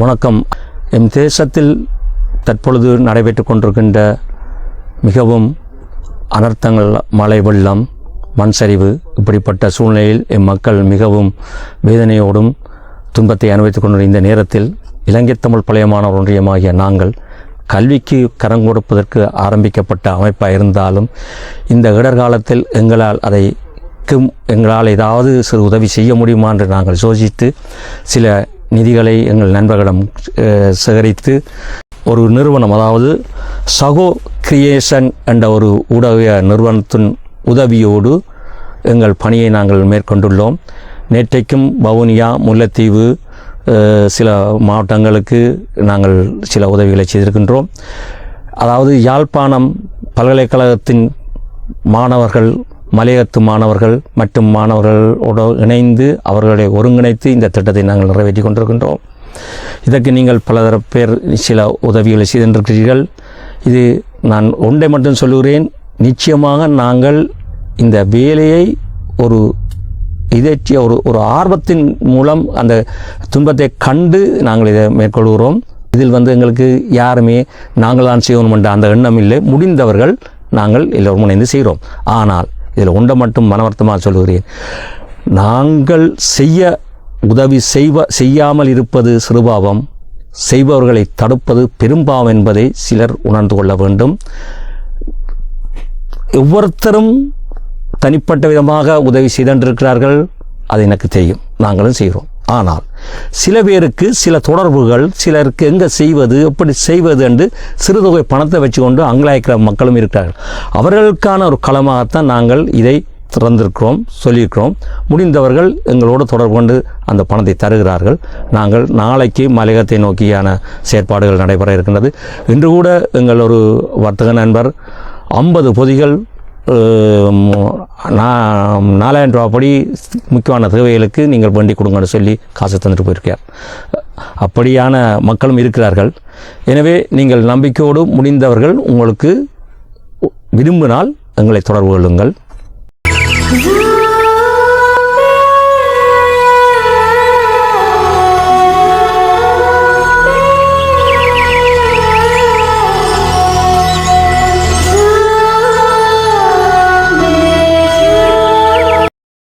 வணக்கம். எம் தேசத்தில் தற்பொழுது நடைபெற்று கொண்டிருக்கின்ற மிகவும் அனர்த்தங்கள் மழை வெள்ளம் மண் சரிவு இப்படிப்பட்ட சூழ்நிலையில் எம் மக்கள் மிகவும் வேதனையோடும் துன்பத்தை அனுபவித்துக் கொண்டிருந்த இந்த நேரத்தில் இலங்கை தமிழ் பழைய ஒன்றியமாகிய நாங்கள் கல்விக்கு கரம் கொடுப்பதற்கு ஆரம்பிக்கப்பட்ட அமைப்பாக இருந்தாலும் இந்த இடர்காலத்தில் எங்களால் அதை எங்களால் ஏதாவது சிறு உதவி செய்ய முடியுமா என்று நாங்கள் யோசித்து சில நிதிகளை எங்கள் நண்பர்களிடம் சேகரித்து ஒரு நிறுவனம் அதாவது சகோ கிரியேஷன் என்ற ஒரு ஊடக நிறுவனத்தின் உதவியோடு எங்கள் பணியை நாங்கள் மேற்கொண்டுள்ளோம். நேற்றைக்கும் வவுனியா முல்லைத்தீவு சில மாவட்டங்களுக்கு நாங்கள் சில உதவிகளை செய்திருக்கின்றோம். அதாவது யாழ்ப்பாணம் பல்கலைக்கழகத்தின் மாணவர்கள் மலையகத்து மாணவர்கள் மற்றும் மாணவர்களோடு இணைந்து அவர்களை ஒருங்கிணைத்து இந்த திட்டத்தை நாங்கள் நிறைவேற்றி கொண்டிருக்கின்றோம். இதற்கு நீங்கள் பல பேர் சில உதவிகளை செய்திருக்கிறீர்கள். இது நான் ஒன்றை மட்டும் சொல்லுகிறேன். நிச்சயமாக நாங்கள் இந்த வேலையை ஒரு இதற்றிய ஒரு ஒரு ஆர்வத்தின் மூலம் அந்த துன்பத்தை கண்டு நாங்கள் இதை மேற்கொள்கிறோம். இதில் வந்து எங்களுக்கு யாருமே நாங்கள் தான் செய்யணும் என்ற அந்த எண்ணம் இல்லை. முடிந்தவர்கள் நாங்கள் எல்லோரும் இணைந்து செய்கிறோம். ஆனால் இதில் உண்டை மட்டும் மனவர்த்தமாக சொல்கிறேன் நாங்கள் செய்ய உதவி செய்வ செய்யாமல் இருப்பது சிறுபாவம். செய்பவர்களை தடுப்பது பெரும்பாவம் என்பதை சிலர் உணர்ந்து கொள்ள வேண்டும். ஒவ்வொருத்தரும் தனிப்பட்ட விதமாக உதவி செய்திருக்கிறார்கள் அது எனக்கு தெரியும். நாங்களும் செய்கிறோம். ஆனால் சில பேருக்கு சில தொடர்புகள் சிலருக்கு எங்கே செய்வது எப்படி செய்வது என்று சிறுதொகை பணத்தை வச்சுக்கொண்டு அங்கலாய்க்கிற மக்களும் இருக்கிறார்கள். அவர்களுக்கான ஒரு களமாகத்தான் நாங்கள் இதை திறந்திருக்கிறோம் சொல்லியிருக்கிறோம். முடிந்தவர்கள் எங்களோடு தொடர்பு கொண்டு அந்த பணத்தை தருகிறார்கள். நாங்கள் நாளைக்கு மலையகத்தை நோக்கியான செயற்பாடுகள் நடைபெற இருக்கின்றது. இன்று கூட எங்கள் ஒரு வர்த்தக நண்பர் ஐம்பது பொதிகள் நான் நாலாயிரம் ரூபா படி முக்கியமான தேவைகளுக்கு நீங்கள் வண்டி கொடுங்கன்னு சொல்லி காசு தந்துட்டு போயிருக்கார் அப்படியான மக்களும் இருக்கிறார்கள். எனவே நீங்கள் நம்பிக்கையோடு முடிந்தவர்கள் உங்களுக்கு விரும்பினால் எங்களை தொடர்பு கொள்ளுங்கள்.